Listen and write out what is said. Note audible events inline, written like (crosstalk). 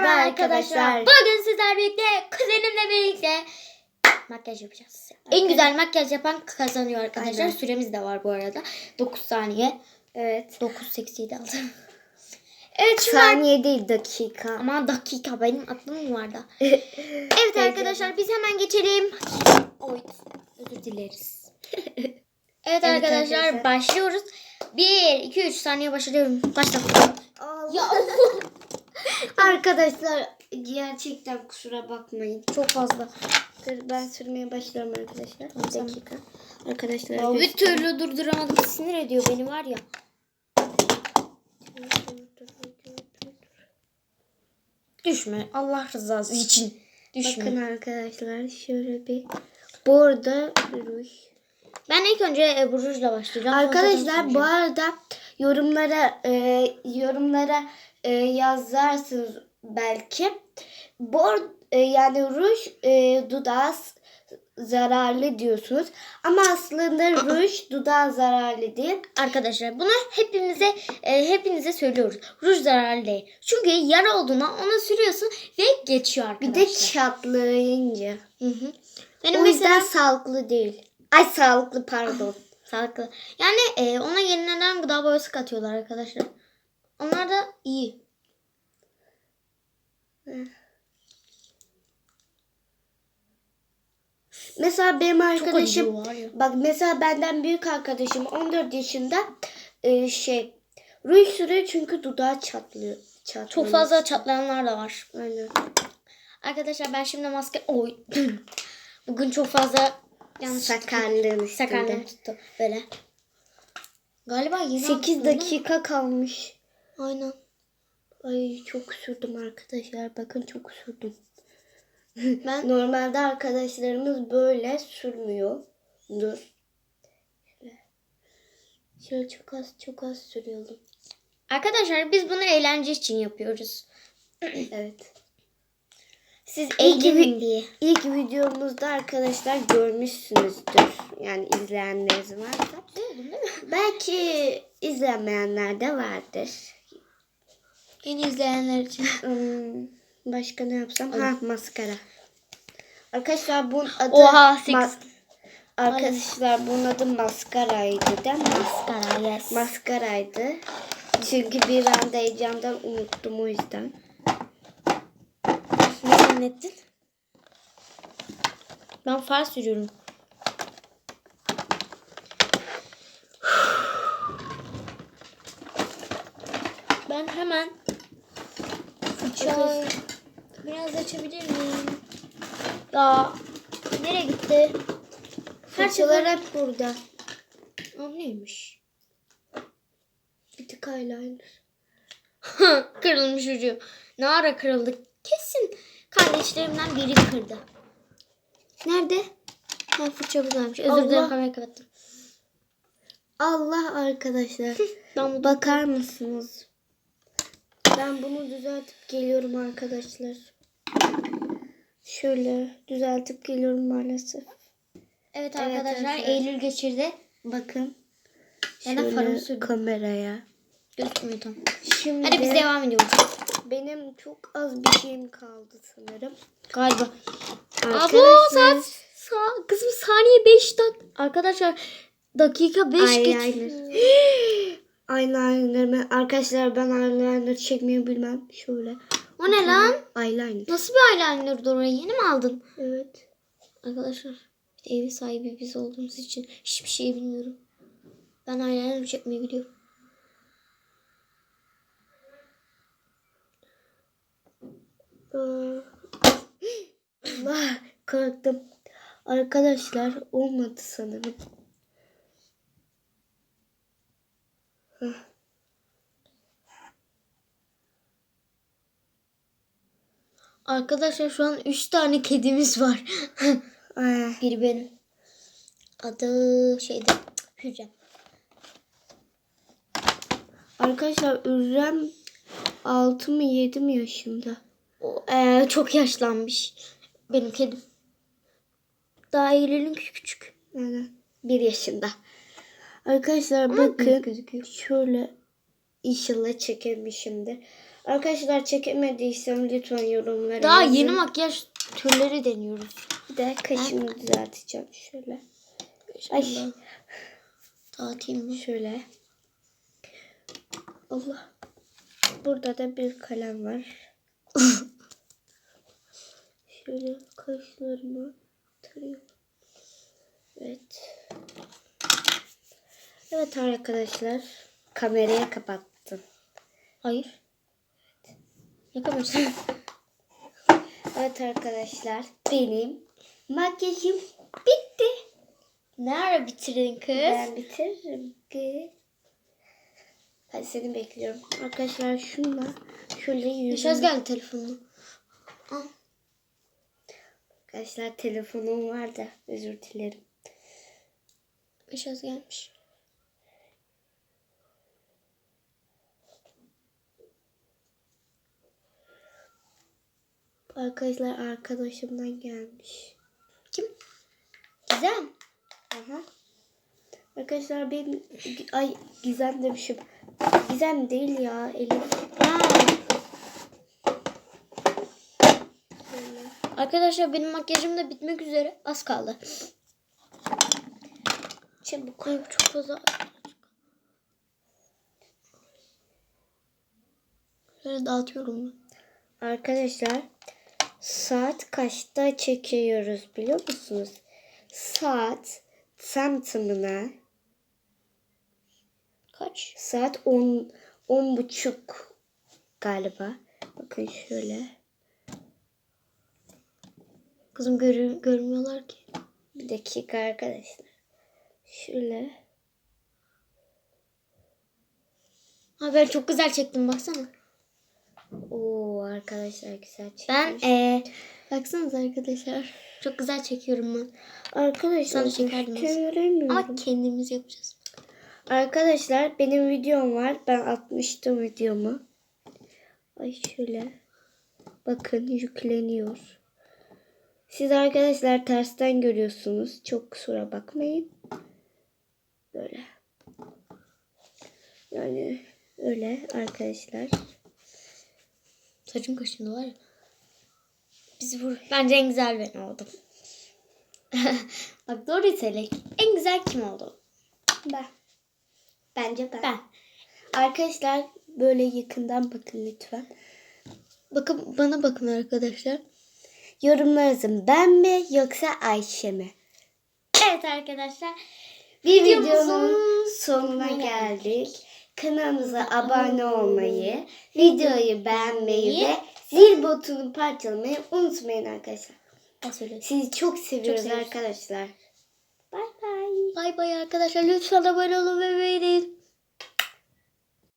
Merhaba arkadaşlar. Bugün sizler birlikte kuzenimle birlikte makyaj yapacağız. En güzel makyaj yapan kazanıyor arkadaşlar. Aynen. Süremiz de var bu arada. 9 saniye. Evet. 9 seksiydi aldım. (laughs) Evet Saniye değil dakika. ama dakika benim aklım vardı. (laughs) Evet arkadaşlar biz hemen geçelim. Oy, özür dileriz. (laughs) evet, arkadaşlar, arkadaşlar. başlıyoruz. 1 2 3 saniye başlıyorum. Başla. Ya Arkadaşlar gerçekten kusura bakmayın. çok fazla. Ben sürmeye başlıyorum arkadaşlar. Bir dakika. Arkadaşlar. Bir türlü durduramadık. Sinir ediyor beni var ya. Düşme. Allah rızası için. Düşme. Bakın arkadaşlar şöyle bir burada ruj. Ben ilk önce e, bu rujla başlayacağım. Arkadaşlar bu arada yorumlara e, yorumlara e, yazarsınız belki. Bor e, yani ruj e, dudağa zararlı diyorsunuz. Ama aslında ruj dudağa zararlı değil. Arkadaşlar bunu hepimize e, hepinize söylüyoruz. Ruj zararlı değil. Çünkü yara olduğuna ona sürüyorsun ve geçiyor Bir arkadaşlar. de çatlayınca. Hı hı. Benim O yüzden mesela sağlıklı değil. Ay sağlıklı pardon. sağlıklı. Yani e, ona yenilenen gıda boyası katıyorlar arkadaşlar. Onlar da iyi. Mesela benim arkadaşım. Bak mesela benden büyük arkadaşım 14 yaşında e, şey ruj sürüyor çünkü dudağı çatlıyor. çatlıyor. Çok fazla çatlayanlar da var. Aynen. Arkadaşlar ben şimdi maske... Oy. (clears throat) Bugün çok fazla yanlış sakarlığım üstünde. tuttu böyle. Galiba yeni 8 aldım, değil mi? dakika kalmış. Aynen. Ay çok sürdüm arkadaşlar. Bakın çok sürdüm. (laughs) Ben Normalde arkadaşlarımız böyle sürmüyor. Dur. Şöyle. Çok az çok az sürüyorum. Arkadaşlar biz bunu eğlence için yapıyoruz. (clears throat) Evet. Siz vi- diye. İlk videomuzda arkadaşlar görmüşsünüzdür. Yani izleyenleriniz varsa. Belki izlemeyenler de vardır. Yeni izleyenler için. (laughs) Hmm, başka ne yapsam? Ha maskara. Arkadaşlar bunun adı Oha, sekiz. ma- Arkadaşlar bunun adı maskaraydı değil mi? Maskara yes. Maskaraydı. Çünkü bir anda heyecandan unuttum o yüzden. ne zannettin? Ben far sürüyorum. Ben hemen biraz açabilir miyim? Ya nereye gitti? Fırçalar hep burada. Aa, neymiş? Bir tık eyeliner. (laughs) Kırılmış ucu. Ne ara kırıldı? Kesin kardeşlerimden biri kırdı. Nerede? Ha fırça buradaymış. Özür dilerim kamerayı kapattım. Allah arkadaşlar. (laughs) Bakar mısınız? Ben bunu düzeltip geliyorum arkadaşlar. Şöyle düzeltip geliyorum maalesef. Evet Evet arkadaşlar arkadaşlar. Eylül geçirdi. Bakın. Şöyle sürdüm. kameraya. Gözükmüyor tam. Şimdi Hadi biz devam ediyoruz. benim çok az bir şeyim kaldı sanırım. Galiba. Arkadaşlar, saat. Sa kızım saniye 5 dak. Arkadaşlar dakika 5 Eyeliner. geçiyor. Eyeliner'ımı arkadaşlar ben eyeliner çekmeyi bilmem. Şöyle. O ne lan? Eyeliner. Nasıl bir eyeliner oraya yeni mi aldın? Evet. Arkadaşlar işte evi sahibi biz olduğumuz için hiçbir şey bilmiyorum. Ben eyeliner çekmeyi biliyorum. (gasps) Allah korktum. Arkadaşlar olmadı sanırım. Arkadaşlar şu an 3 tane kedimiz var. (laughs) Biri benim. Adı şeydi. Hürrem. Arkadaşlar Ürrem 6 mı 7 mi yaşında? O, eee, çok yaşlanmış. Benim kedim. Daha Eylül'ün küçük. Yani 1 yaşında. Arkadaşlar Ama bakın şöyle inşallah çekerim şimdi. Arkadaşlar çekemediysem lütfen yorumlara Daha yazın. yeni makyaj türleri deniyoruz. Bir de kaşımı düzelteceğim şöyle. Ay. Dağıtayım mı? Şöyle. Allah. Burada da bir kalem var. (laughs) şöyle kaşlarımı tarıyorum. Evet. Evet arkadaşlar. Kamerayı kapattım. Hayır. Kamerası? Evet arkadaşlar. Benim makyajım bitti. ne ara bitirdin kız? Ben bitiririm ki. Hadi seni bekliyorum. Arkadaşlar şunla şöyle Yaşaz yüzüm. geldi telefonuna. Al. Arkadaşlar telefonum var da özür dilerim. Yaşaz gelmiş. Arkadaşlar arkadaşımdan gelmiş. Kim? Gizem. Aha. Arkadaşlar ben ay Gizem demişim. Gizem değil ya Elif. Arkadaşlar benim makyajım da bitmek üzere. Az kaldı. Çabuk. Ay çok fazla. Şöyle dağıtıyorum. Arkadaşlar saat kaçta çekiyoruz biliyor musunuz? Saat tam tamına Kaç? saat 10 on buçuk galiba. Bakın şöyle. Kızım görü görmüyorlar ki. Bir dakika arkadaşlar. Şöyle. Ha ben çok güzel çektim baksana. Oo arkadaşlar güzel çekmiş. Ben eee baksanıza arkadaşlar. Çok güzel çekiyorum ben. arkadaşlar sana. Ama kendimiz yapacağız. Arkadaşlar benim videom var. Ben atmıştım videomu. Ay şöyle. Bakın yükleniyor. Siz arkadaşlar tersten görüyorsunuz. Çok kusura bakmayın. Böyle. Yani öyle arkadaşlar. Saçım kaşındı var ya. Bizi vur. Bence en güzel ben oldum. (laughs) Bak doğruyu söyle. En güzel kim oldu? Ben. Bence ben. Ben. Arkadaşlar böyle yakından bakın lütfen. Bakın bana bakın arkadaşlar. Yorumlarınızın ben mi yoksa Ayşe mi? Evet arkadaşlar. Bir Videomuzun videonun sonuna sonuna geldik. Kanalımıza abone olmayı, videoyu beğenmeyi ve zil butonunu parçalamayı unutmayın arkadaşlar. Sizi çok seviyoruz seviyoruz. arkadaşlar. Bay bay. Bay bay arkadaşlar. Lütfen abone olun ve beğenin.